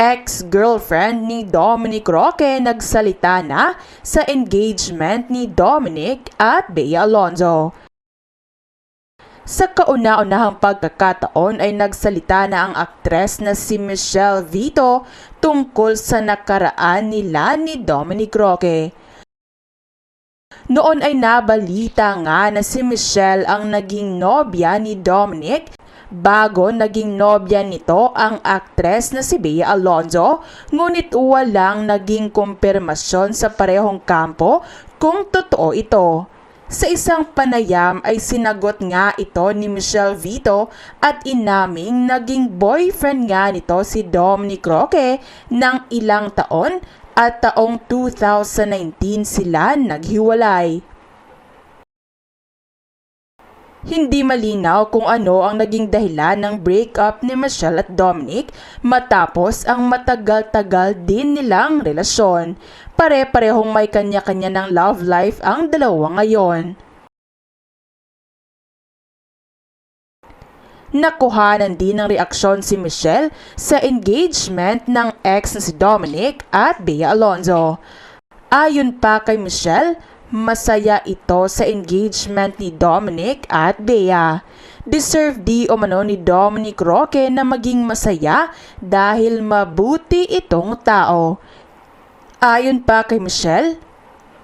ex-girlfriend ni Dominic Roque nagsalita na sa engagement ni Dominic at Bea Alonzo. Sa kauna-unahang pagkakataon ay nagsalita na ang aktres na si Michelle Vito tungkol sa nakaraan nila ni Dominic Roque. Noon ay nabalita nga na si Michelle ang naging nobya ni Dominic bago naging nobya nito ang aktres na si Bea Alonzo ngunit walang naging kumpirmasyon sa parehong kampo kung totoo ito. Sa isang panayam ay sinagot nga ito ni Michelle Vito at inaming naging boyfriend nga nito si Dominic Roque ng ilang taon at taong 2019 sila naghiwalay. Hindi malinaw kung ano ang naging dahilan ng breakup ni Michelle at Dominic matapos ang matagal-tagal din nilang relasyon. Pare-parehong may kanya-kanya ng love life ang dalawa ngayon. Nakuhanan din ng reaksyon si Michelle sa engagement ng ex na si Dominic at Bea Alonzo. Ayon pa kay Michelle, masaya ito sa engagement ni Dominic at Bea. Deserve di umano ni Dominic Roque na maging masaya dahil mabuti itong tao. Ayon pa kay Michelle,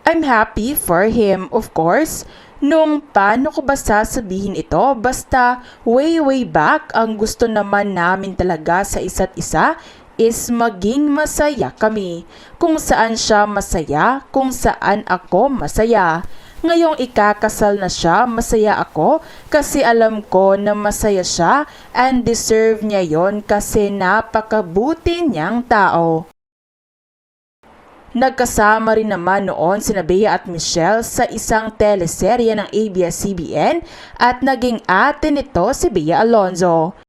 I'm happy for him, of course. Nung paano ko ba sasabihin ito, basta way way back ang gusto naman namin talaga sa isa't isa is maging masaya kami. Kung saan siya masaya, kung saan ako masaya. Ngayong ikakasal na siya, masaya ako kasi alam ko na masaya siya and deserve niya yon kasi napakabuti niyang tao. Nagkasama rin naman noon sina Bea at Michelle sa isang teleserye ng ABS-CBN at naging ate nito si Bea Alonzo.